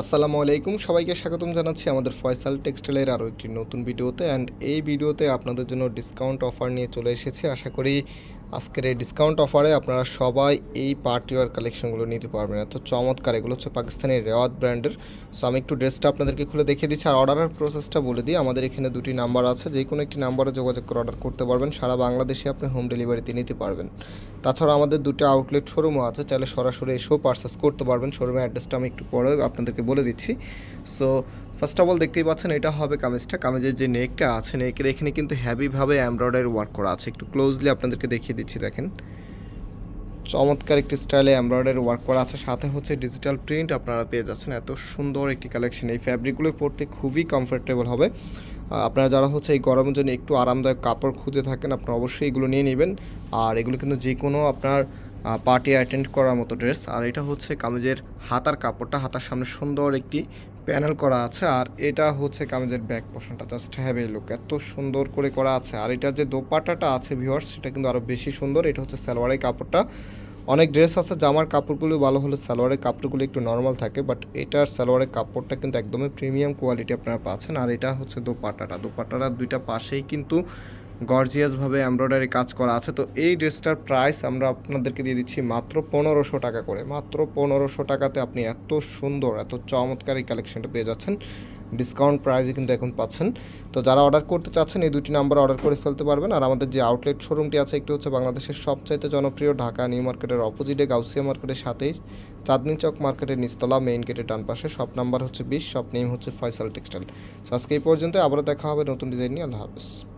আসসালামু আলাইকুম। সবাইকে স্বাগতম জানাচ্ছি আমাদের ফয়সাল টেক্সটাইলের আরও একটি নতুন ভিডিওতে। অ্যান্ড এই ভিডিওতে আপনাদের জন্য ডিসকাউন্ট অফার নিয়ে চলে এসেছি। আশা করি আজকের এই ডিসকাউন্ট অফারে আপনারা সবাই এই পার্টিওয়ার কালেকশনগুলো নিতে পারবেন। এত চমৎকার। এগুলো হচ্ছে পাকিস্তানি রেওয়াত ব্র্যান্ডের সো আমি একটু ড্রেসটা আপনাদেরকে খুলে দেখিয়ে দিচ্ছি। আর অর্ডারের প্রসেসটা বলে দিই। আমাদের এখানে দুটি নাম্বার আছে। যে কোনো একটি নাম্বারে যোগাযোগ করে অর্ডার করতে পারবেন। সারা বাংলাদেশে আপনি হোম ডেলিভারিতে নিতে পারবেন। তাছাড়া আমাদের দুটো আউটলেট শোরুমও আছে। চাইলে সরাসরি এসেও পারচেস করতে পারবেন। শোরুমের অ্যাড্রেসটা আমি একটু পরে আপনাদেরকে বলে দিচ্ছি। সো ফার্স্ট অফ অল দেখতেই পাচ্ছেন এটা হবে কামিজটা। কামিজের যে নেকটা আছে, নেকের এখানে কিন্তু হ্যাভিভাবে এমব্রয়ডারি ওয়ার্ক করা আছে। একটু ক্লোজলি আপনাদেরকে দেখিয়ে দিচ্ছি, দেখেন। চমৎকার একটি স্টাইলে এমব্রয়ডারি ওয়ার্ক করা আছে। সাথে হচ্ছে ডিজিটাল প্রিন্ট আপনারা পেয়ে যাচ্ছেন। এত সুন্দর একটি কালেকশন এই ফ্যাব্রিকগুলো পরতে খুবই কমফোর্টেবল হবে। আপনারা যারা হচ্ছে এই গরমের জন্য একটু আরামদায়ক কাপড় খুঁজে থাকেন, আপনারা অবশ্যই এগুলো নিয়ে নেবেন। আর এগুলো কিন্তু যে কোনো আপনার পার্টি অ্যাটেন্ড করার মতো ড্রেস আর এটা হচ্ছে কামিজের হাতার কাপড়টা। হাতার সামনে সুন্দর একটি প্যানেল করা আছে। আর এটা হচ্ছে কামিজের ব্যাক পোর্শনটা জাস্ট হ্যাভ এই লুক এত সুন্দর করে করা আছে। আর এটা যে দোপাটাটা আছে ভিউয়ার্স সেটা কিন্তু আরও বেশি সুন্দর। এটা হচ্ছে সালোয়ারের কাপড়টা। অনেক ড্রেস আছে, জামার কাপড়গুলো ভালো হলে সালোয়ারের কাপড়গুলো একটু নর্মাল থাকে। বাট এটার সালোয়ারের কাপড়টা কিন্তু একদমই প্রিমিয়াম কোয়ালিটি আপনারা পাচ্ছেন। আর এটা হচ্ছে দোপাট্টাটা। দোপাট্টার দুইটা পাশেই কিন্তু গর্জিয়াসভাবে এমব্রয়ডারি কাজ করা আছে। তো এই ড্রেসটার প্রাইস আমরা আপনাদেরকে দিয়ে দিচ্ছি মাত্র পনেরোশো টাকা করে। মাত্র পনেরোশো টাকাতে আপনি এত সুন্দর, এত চমৎকার এই কালেকশনটা পেয়ে যাচ্ছেন। ডিসকাউন্ট প্রাইসে কিন্তু এখন পাচ্ছেন। তো যারা অর্ডার করতে চাচ্ছেন, এই দুটি নাম্বার অর্ডার করে ফেলতে পারবেন। আর আমাদের যে আউটলেট শোরুমটি আছে, একটি হচ্ছে বাংলাদেশের সবচাইতে জনপ্রিয় ঢাকা নিউ মার্কেটের অপোজিটে, গাউসিয়া মার্কেটের সাথেই। চাঁদনি চক মার্কেটের নিচতলা, মেইন গেটের ডান পাশে। শপ নাম্বার হচ্ছে বিশ, শপ নেম হচ্ছে ফয়সাল টেক্সটাইল। আজকে এই পর্যন্ত আবারও দেখা হবে নতুন ডিজাইন নিয়ে। আল্লাহ হাফেজ।